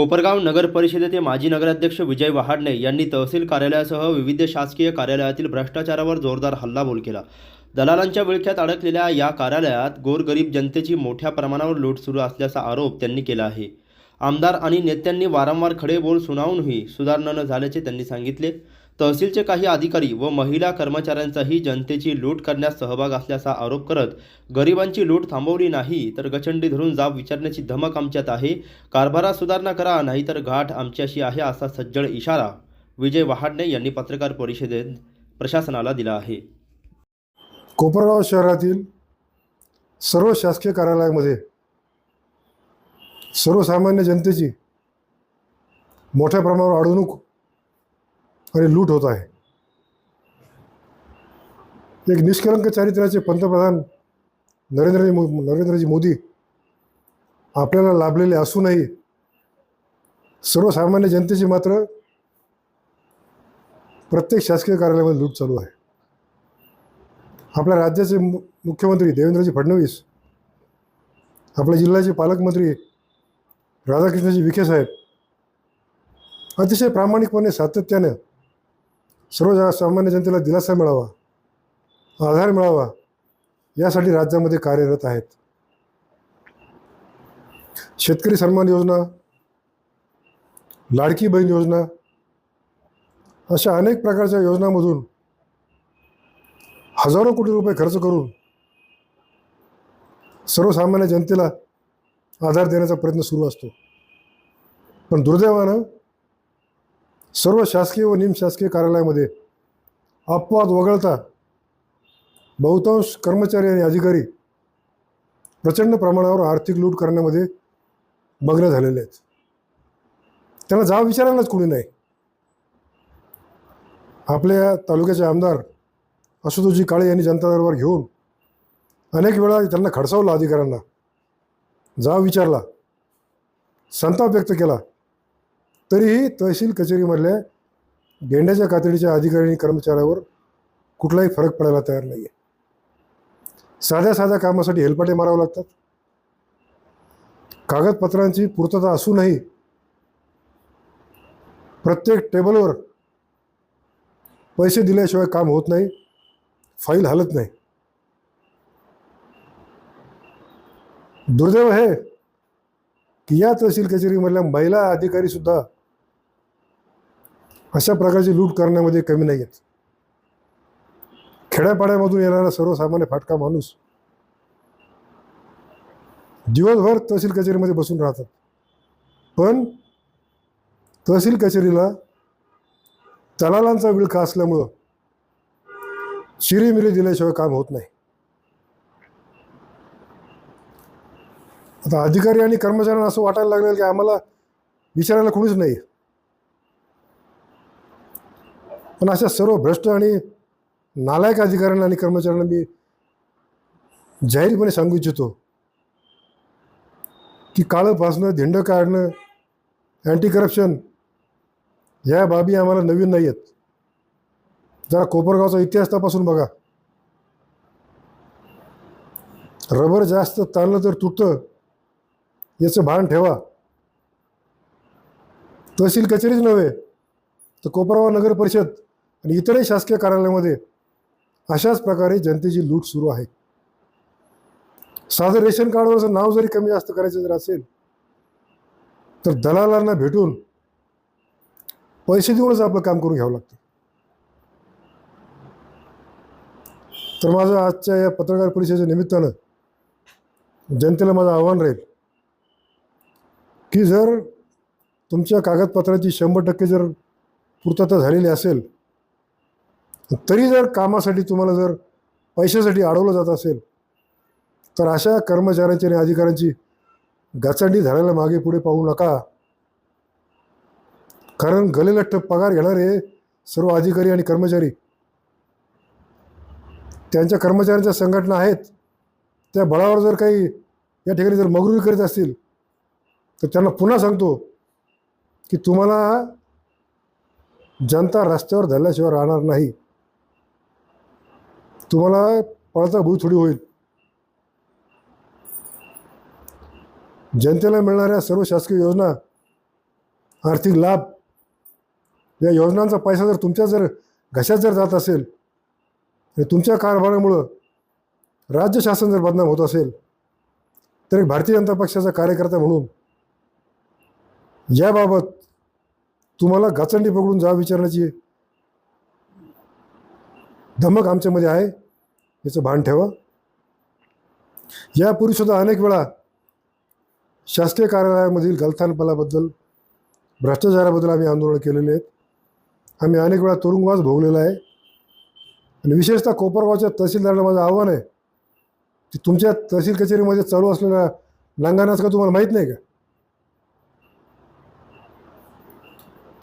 कोपरगाव नगर परिषदेचे माजी नगराध्यक्ष विजय वहाडणे यांनी तहसील कार्यालयासह विविध शासकीय कार्यालयातील भ्रष्टाचारावर जोरदार हल्लाबोल केला. दलालांच्या विळख्यात अडकलेल्या या कार्यालयात गोरगरीब जनतेची मोठ्या प्रमाणावर लूट सुरू असल्याचा आरोप त्यांनी केला आहे. आमदार आणि नेत्यांनी वारंवार खडे बोल सुनावूनही सुधारणा न झाल्याचे त्यांनी सांगितले. तहसीलचे काही अधिकारी व महिला कर्मचाऱ्यांचाही जनतेची लूट करण्यास सहभाग असल्याचा आरोप करत गरिबांची लूट थांबवली नाही तर गचंडी धरून जाब विचारण्याची धमक आमच्यात आहे. कारभारात सुधारणा करा नाहीतर घाट आमच्याशी आहे असा सज्जड इशारा विजय वहाडणे यांनी पत्रकार परिषदेत प्रशासनाला दिला आहे. कोपरगाव शहरातील सर्व शासकीय कार्यालयामध्ये सर्वसामान्य जनतेची मोठ्या प्रमाणावर अडवणूक आणि लूट होत आहे. एक निष्कलंक चारित्र्याचे पंतप्रधान नरेंद्रजी नरेंद्रजी मोदी आपल्याला लाभलेले असूनही सर्वसामान्य जनतेची मात्र प्रत्येक शासकीय कार्यालयामध्ये लूट चालू आहे. आपल्या राज्याचे मु मुख्यमंत्री देवेंद्रजी फडणवीस आपल्या जिल्ह्याचे पालकमंत्री राधाकृष्णजी विखे साहेब अतिशय प्रामाणिकपणे सातत्यानं सर्व सामान्य जनतेला दिलासा मिळावा आधार मिळावा यासाठी राज्यामध्ये कार्यरत आहेत. शेतकरी सन्मान योजना लाडकी बहीण योजना अशा अनेक प्रकारच्या योजनामधून हजारो कोटी रुपये खर्च करून सर्वसामान्य जनतेला आधार देण्याचा प्रयत्न सुरू असतो. पण दुर्दैवानं सर्व शासकीय व निमशासकीय कार्यालयामध्ये अपवाद वगळता बहुतांश कर्मचारी आणि अधिकारी प्रचंड प्रमाणावर आर्थिक लूट करण्यामध्ये मग्न झालेले आहेत. त्यांना जाब विचारायलाच कोणी नाही. आपल्या तालुक्याचे आमदार आशुतोषजी काळे यांनी जनता दरबार घेऊन अनेक वेळा त्यांना खडसावलं अधिकाऱ्यांना जाब विचारला संताप व्यक्त केला. तरीही तहसील कचेरीमधल्या गेंड्याच्या कातडीच्या अधिकारी आणि कर्मचाऱ्यावर कुठलाही फरक पडायला तयार नाही आहे साध्या साध्या कामासाठी हेलपाटे मारावे लागतात. कागदपत्रांची पूर्तता असूनही प्रत्येक टेबलवर पैसे दिल्याशिवाय काम होत नाही फाईल हलत नाही. दुर्दैव हे की या तहसील कचेरीमधल्या महिला अधिकारी सुद्धा अशा प्रकारची लूट करण्यामध्ये कमी नाही आहेत. खेड्यापाड्यामधून येणारा सर्वसामान्य फाटका माणूस दिवसभर तहसील कचेरीमध्ये बसून राहतात. पण तहसील कचेरीला दलालांचा विळखा असल्यामुळं शिरीमिरी दिल्याशिवाय काम होत नाही. आता अधिकारी आणि कर्मचाऱ्यांना असं वाटायला लागलं की आम्हाला विचारायला कोणीच नाही. पण अशा सर्व भ्रष्ट आणि नालायक अधिकाऱ्यांना आणि कर्मचाऱ्यांना मी जाहीरपणे सांगू इच्छितो की काळं फासणं धिंड काढणं अँटी करप्शन ह्या बाबी आम्हाला नवीन नाही आहेत जरा कोपरगावचा इतिहास तपासून बघा. रबर जास्त ताणलं तर तुटतं याचं भान ठेवा. तहसील कचेरीच नव्हे तर कोपरगाव नगर परिषद आणि इतरही शासकीय कार्यालयामध्ये अशाच प्रकारे जनतेची लूट सुरू आहे. साधं रेशन कार्डवरचं नाव जरी कमी जास्त करायचं जर असेल तर दलालांना भेटून पैसे देऊनच आपलं काम करून घ्यावं लागतं. तर माझं आजच्या या पत्रकार परिषदेच्या निमित्तानं जनतेला माझं आव्हान राहील की जर तुमच्या कागदपत्राची शंभर टक्के जर पूर्तता झालेली असेल तरी जर कामासाठी तुम्हाला जर पैशासाठी अडवलं जात असेल तर अशा कर्मचाऱ्यांची आणि अधिकाऱ्यांची गाचांडी धरायला मागे पुढे पाहू नका. कारण गलेलठ्ठ पगार घेणारे सर्व अधिकारी आणि कर्मचारी त्यांच्या कर्मचाऱ्यांच्या संघटना आहेत. त्या बळावर जर काही या ठिकाणी जर मगरुरी करीत असतील तर त्यांना पुन्हा सांगतो की तुम्हाला जनता रस्त्यावर धरल्याशिवाय राहणार नाही. तुम्हाला पळता भूत थोडी होईल. जनतेला मिळणाऱ्या सर्व शासकीय योजना आर्थिक लाभ या योजनांचा पैसा जर तुमच्या जर घशात जर जात असेल आणि तुमच्या कारभारामुळं राज्य शासन जर बदनाम होत असेल तर एक भारतीय जनता पक्षाचा कार्यकर्ता म्हणून याबाबत तुम्हाला गाचंडी पकडून जा विचारण्याची धमक आमच्यामध्ये आहे याचं भान ठेवा. यापूर्वीसुद्धा अनेक वेळा शासकीय कार्यालयामधील गलथानपणाबद्दल भ्रष्टाचाराबद्दल आम्ही आंदोलन केलेले आहेत. आम्ही अनेक वेळा तुरुंगवास भोगलेला आहे. आणि विशेषतः कोपरगावच्या तहसीलदाराला माझं आव्हान आहे की तुमच्या तहसील कचेरीमध्ये चालू असलेल्या नांगानाच का तुम्हाला माहीत नाही का?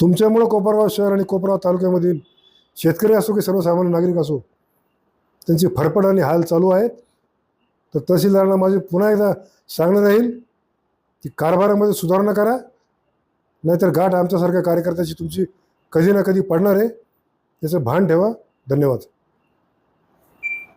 तुमच्यामुळं कोपरगाव शहर आणि कोपरगाव तालुक्यामधील शेतकरी असो की सर्वसामान्य नागरिक असो त्यांची फडफड आणि हाल चालू आहेत. तर तहसीलदारांना माझे पुन्हा एकदा सांगणं राहील की कारभारामध्ये सुधारणा करा. नाहीतर गाठ आमच्यासारख्या कार्यकर्त्याची तुमची कधी ना कधी पडणार आहे. याचं भान ठेवा. धन्यवाद.